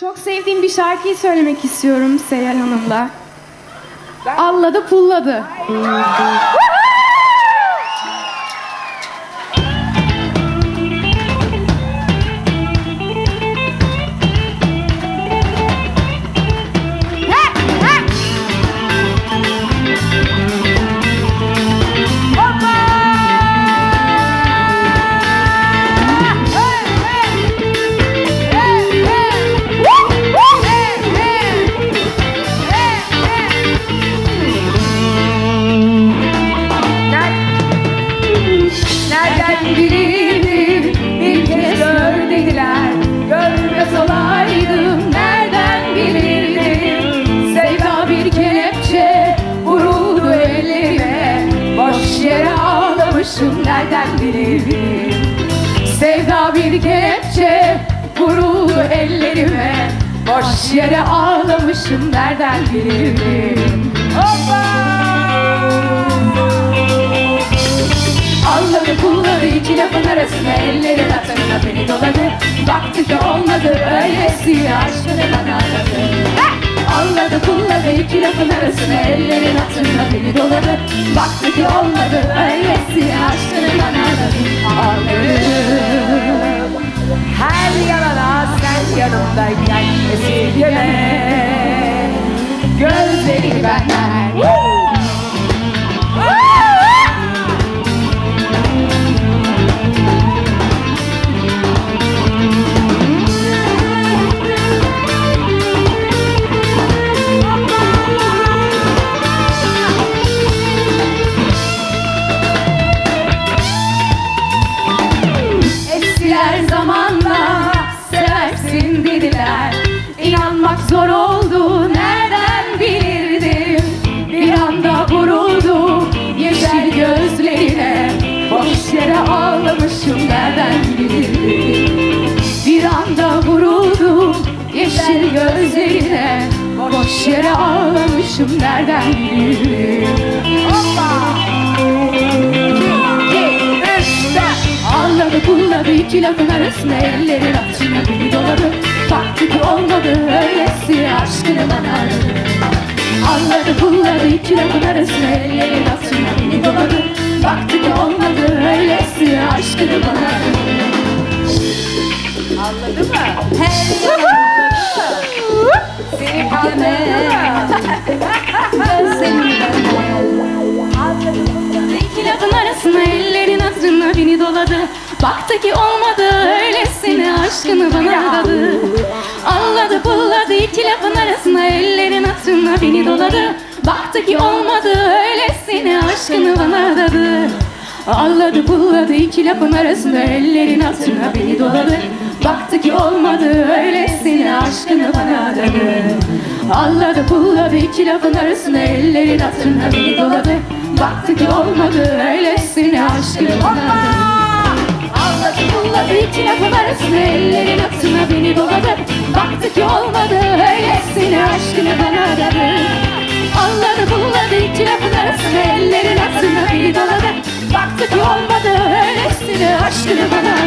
Çok sevdiğim bir şarkıyı söylemek istiyorum Seyyal Hanım'la. Alladı pulladı. Nereden bilirdim Sevda bir kelepçe vuruldu ellerime. Boş yere ağlamışım nereden bilirdim arasına Ellerin atlarına beni doladı. Baktı ki olmadı öylesi aşkını bana Ağladım Her yalana sen yanımdayken esirgeme Gözleri benden Eskiler zamanla seversin dediler. İnanmak zor oldu nereden bilirdim? Bir anda vuruldum yeşil gözlerine Boş yere ağlamışım nereden bilirdim? Bir anda vuruldum yeşil gözlerine Boş yere ağlamışım nereden bilirdim? Hoppa! İki lafın arasında ellerin açına beni doladı Baktı ki olmadı öylesi aşkını bana Ağladı pulladı iki lafın arasında ellerin açına beni doladı Baktı ki olmadı öylesi aşkını bana Anladı mı? Hey Seni İki lafın arasına ellerin hatırına beni doladı Baktı ki olmadı öylesine aşkını bana adadı Alladı pulladı iki lafın arasına ellerin hatırına beni doladı. Baktı ki olmadı öylesine aşkını bana adadı Alladı pulladı iki lafın arasında ellerin hatırına beni doladı. Baktı ki olmadı öylesine aşkını bana adadı Alladı pulladı iki lafın arasında ellerin hatırına beni doladı. Baktı ki olmadı öylesine arasında ellerin hatırına beni doladı Baktı ki olmadı öylesine aşkını bana adadı Ağladı pulladı iki lafın arasında ellerin hatırına beni doladı. Baktı ki olmadı öylesine aşkını bana